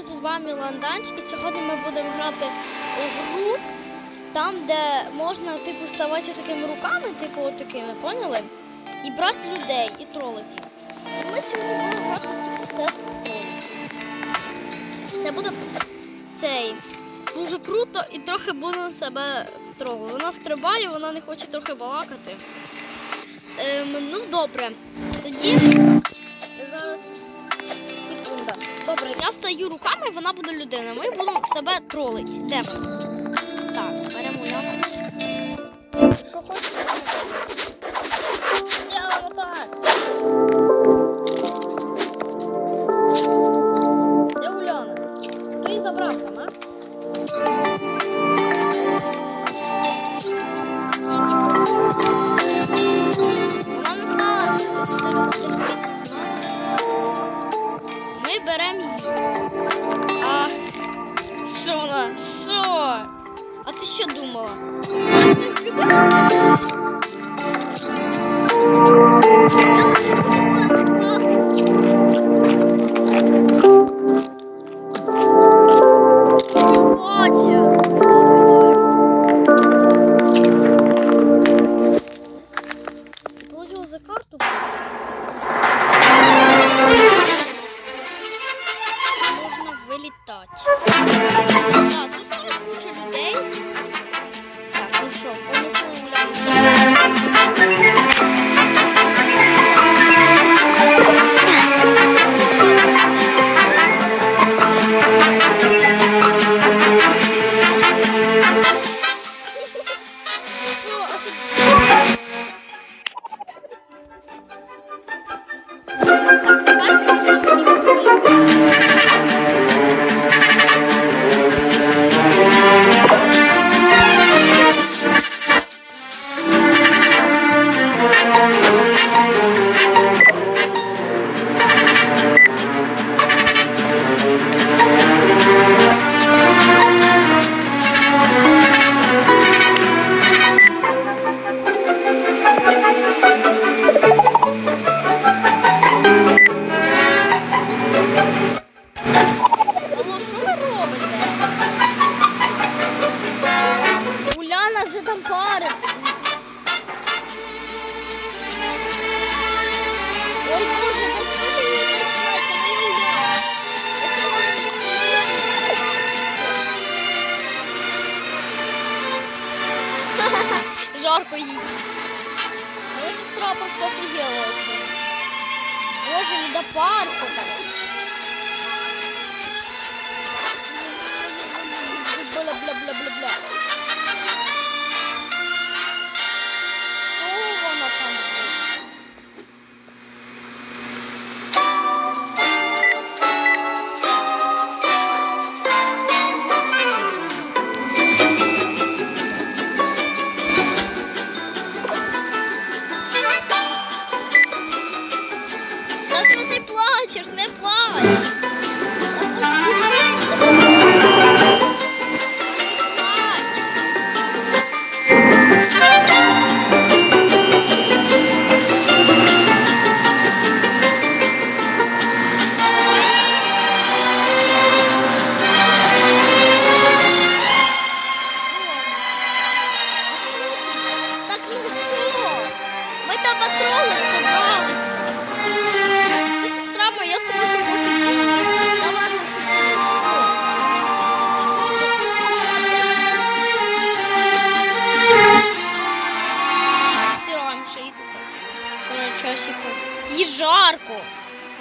друзі, з вами Ланданч, і сьогодні ми будемо грати у гру, там, де можна типу ставати такими руками, типу отакими, поняли? І брати людей, і тролити. І ми сьогодні будемо грати з тест Це буде цей дуже круто і трохи буде на себе трогати. Вона стрибає, вона не хоче трохи балакати. Ем, ну добре. Тоді зараз. Добре, я стаю руками, вона буде людина. Ми будемо себе тролити. Де? Так, беремо Уляну.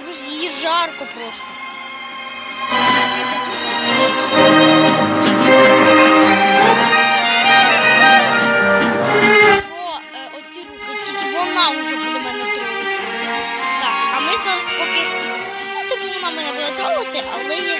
Їй жарко просто. О, е, оці руки, вона вже буде мене тролити. А ми зараз поки. Ну, вона мене буде тролити, але я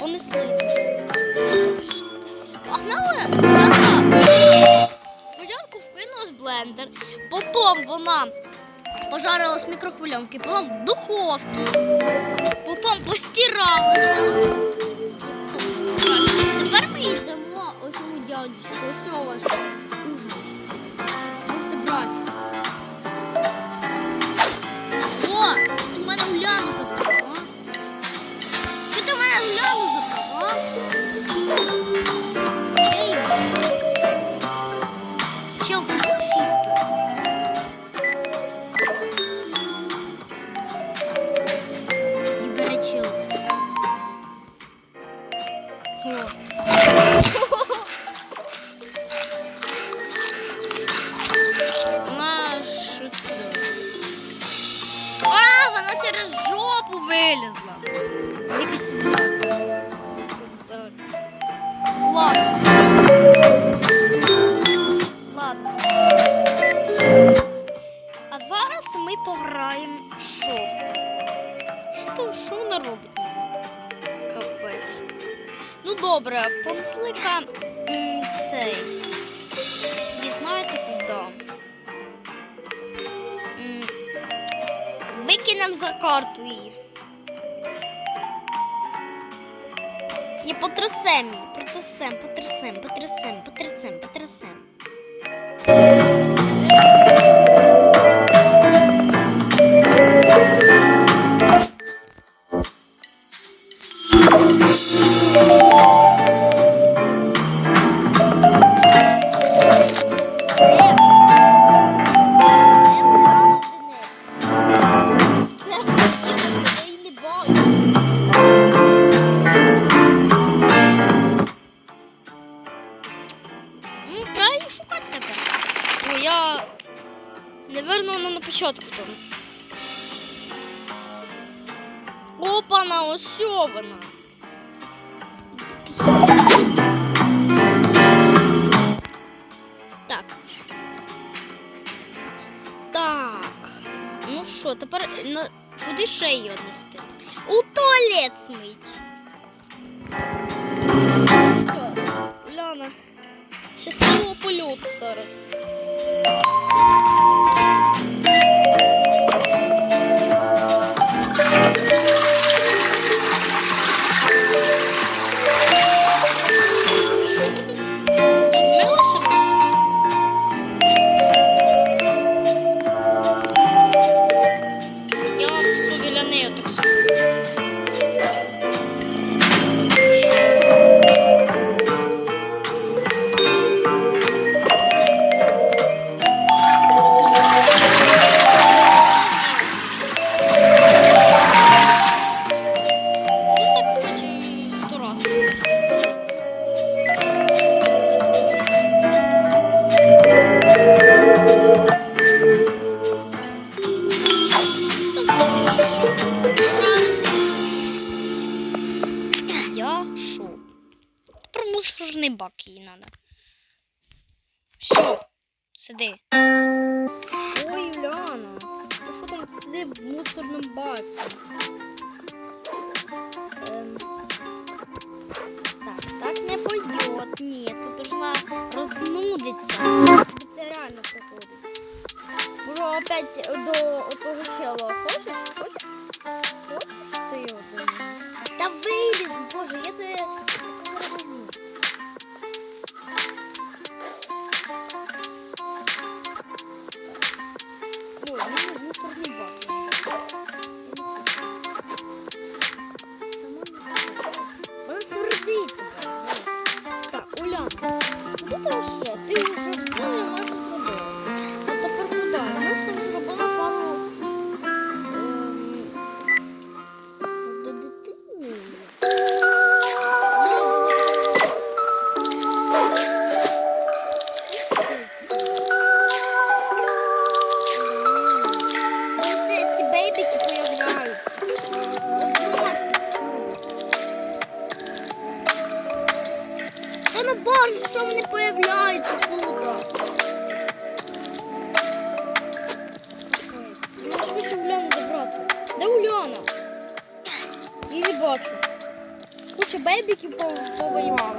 понесли. Погнали! Спочатку з блендер, потім вона пожарила з мікрохвильовки, потім в духовці, потім постиралася. Тепер ми її дамо оцьому дядечку, ось у кучу бейбіків повоювали.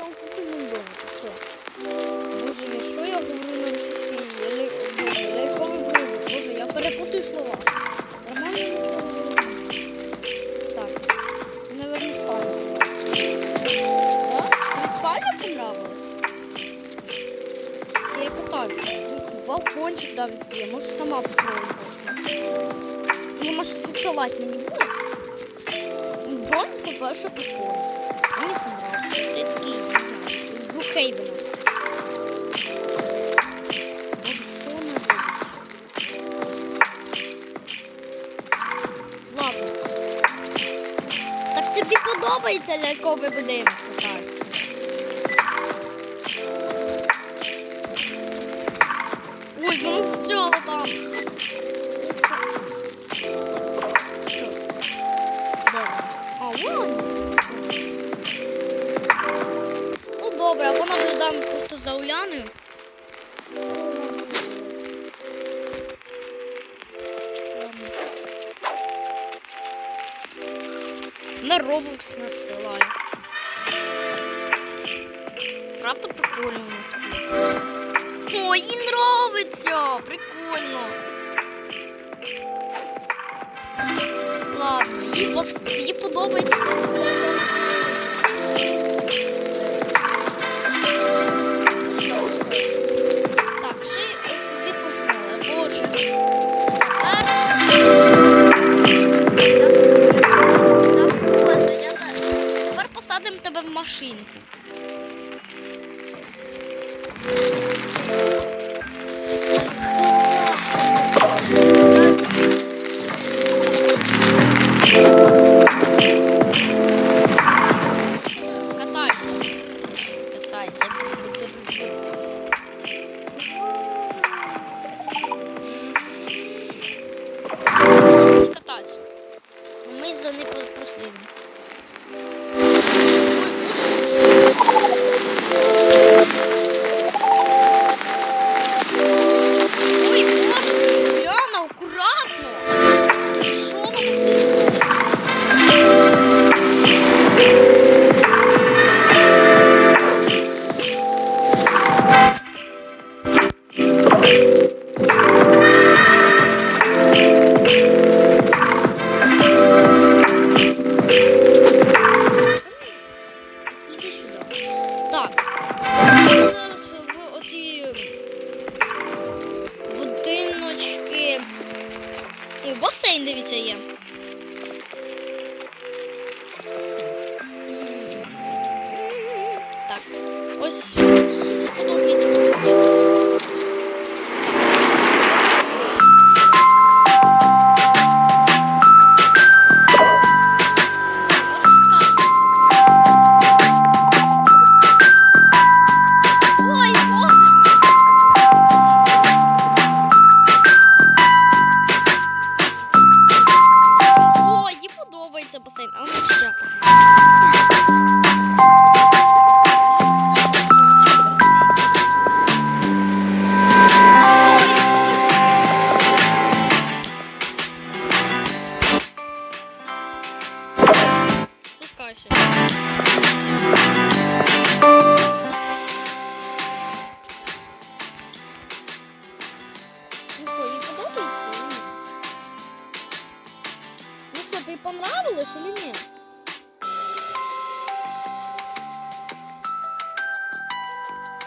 é um. Так тобі подобається ляльковий будинок, так? Ой, вона застряла там. Ну добре, або наблюдаємо просто за Уляною. Роблокс насилаю. Правда прикольно у нас? Ой, їй нравиться! Прикольно. Ладно, їй подобається.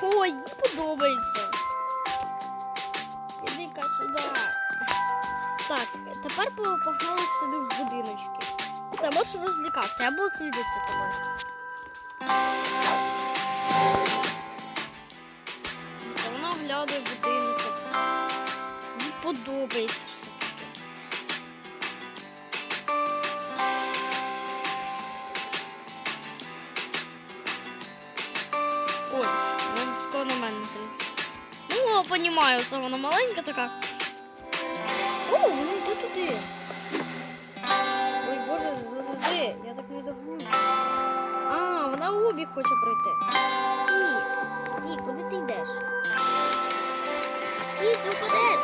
Ой, їй подобається. Іди-ка сюди. Так, тепер погнали сюди в будиночки. Все, можеш розлікатися, я буду слідитися тобою. Все, вона оглядає будинки. Їй подобається. Майуса, вона маленька така. О, вона йде туди. Ой, боже, завжди. Я так не догоню. А, вона в обіг хоче пройти. Стій, стій, куди ти йдеш? Стій, ти впадеш.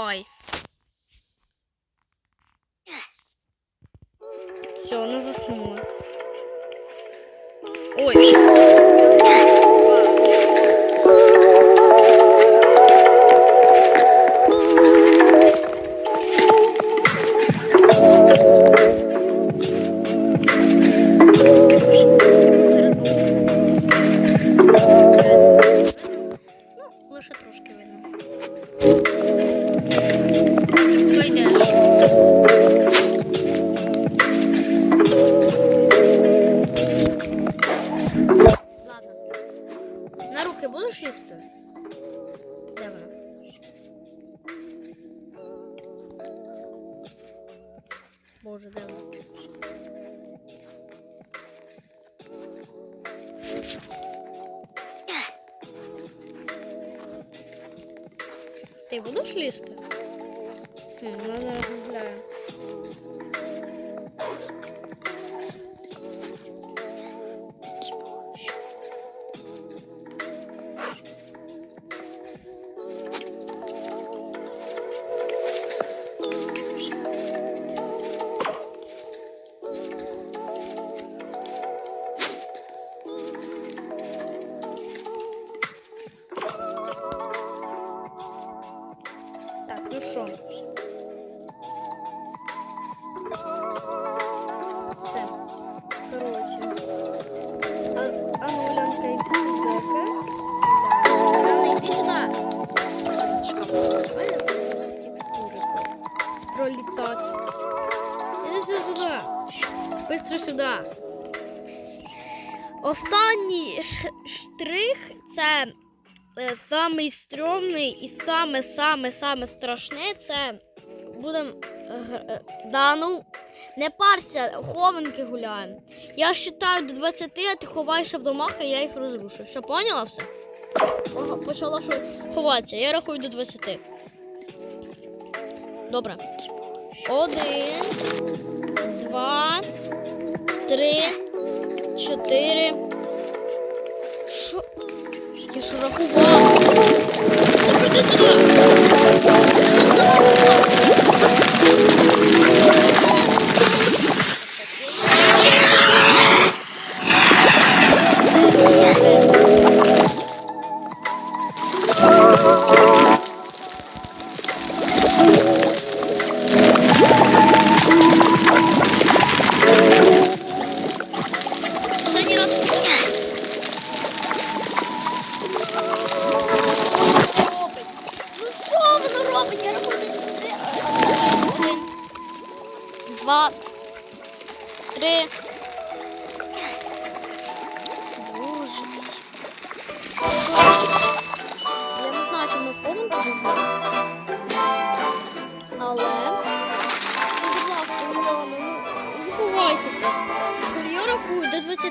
Bye. Craigslist. що? Все. Коротше. А, а ну, Лянка, йди сюди, окей? Лянка, йди сюди. Нормально текстури. Пролітати. Иди сюди. Быстро сюди. Оста самий стрьомний і саме саме саме страшне це будем е, е, да, ну, не парся, хованки гуляємо. Я вважаю до 20, а ти ховаєшся в домах, а я їх розрушу. Все, поняла все? Почала що ховатися. Я рахую до 20. Добре. Один, два, три, чотири. Що? Я ж рахувала. Добре, йди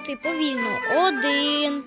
20 повільно. Один.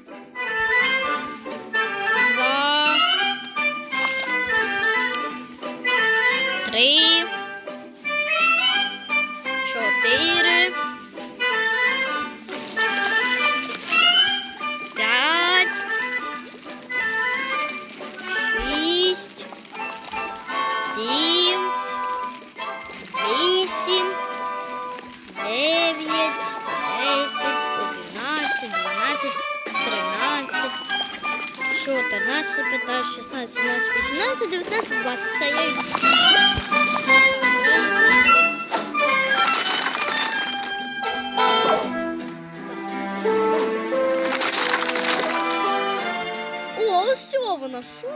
18, 19, 20. Це я йду. О, ось вона, що